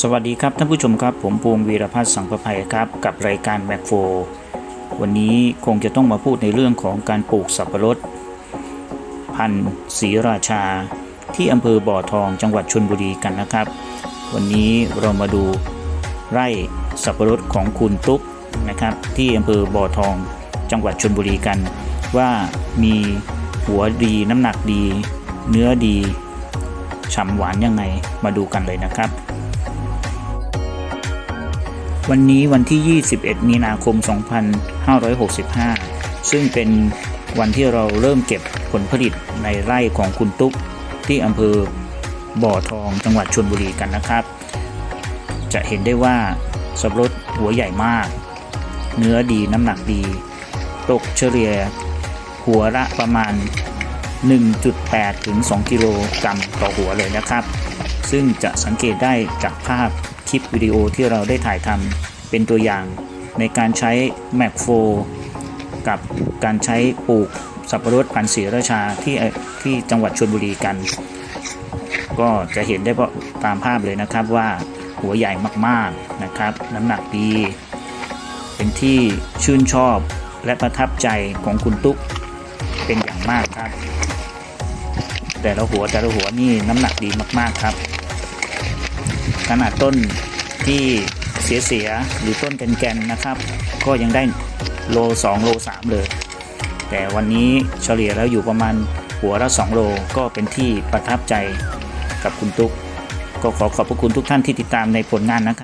สวัสดีครับท่านผู้ชมครับ ผมภูมิวีรพัฒน์สังประภัยครับกับรายการแมกโฟวันนี้คงจะต้องมาพูดในเรื่องของการปลูกสับปะรด พันธุ์ศรีราชา ที่อำเภอบ่อทองจังหวัดชลบุรีกันนะครับ วันนี้เรามาดูไร่สับปะรดของคุณตุ๊กนะครับที่อำเภอบ่อทองจังหวัดชลบุรีกัน ว่ามีหัวดีน้ำหนักดี เนื้อดีฉ่ำหวานยังไงมาดูกันเลยนะครับ วันนี้วันที่ 21 มีนาคม 2565 ซึ่งเป็นวันที่เราเริ่มเก็บผลผลิตในไร่ของคุณตุ๊ก ที่อำเภอบ่อทองจังหวัดชลบุรีกันนะครับ จะเห็นได้ว่าสับปะรดหัวใหญ่มาก เนื้อดีน้ำหนักดี ตกเฉลี่ยหัวละประมาณ 1.8 ถึง 2 กิโลกรัมต่อหัวเลยนะครับ ซึ่งจะสังเกตได้จากภาพคลิปวิดีโอที่เราได้ถ่ายทำเป็นตัวอย่าง ในการใช้แมกโฟกับการใช้ปลูกสับปะรดพันธุ์ศรีราชาที่ที่จังหวัดชลบุรีกัน ก็จะเห็นได้ตามภาพเลยนะครับว่าหัวใหญ่มากๆนะครับ น้ำหนักดี เป็นที่ชื่นชอบและประทับใจของคุณตุ๊กเป็นอย่างมากครับ แต่ละหัวแต่ละหัวนี่น้ำหนักดีมาก ๆครับ ขนาดต้นที่เสียๆหรือต้นแกนๆนะครับ ก็ยังได้โล 2 โล 3 เลย แต่วันนี้เฉลี่ยแล้วอยู่ประมาณหัวละ 2 โลก็เป็นที่ประทับใจกับคุณตุ๊ก ก็ขอขอบพระคุณทุกท่านที่ติดตามในผลงานนะครับ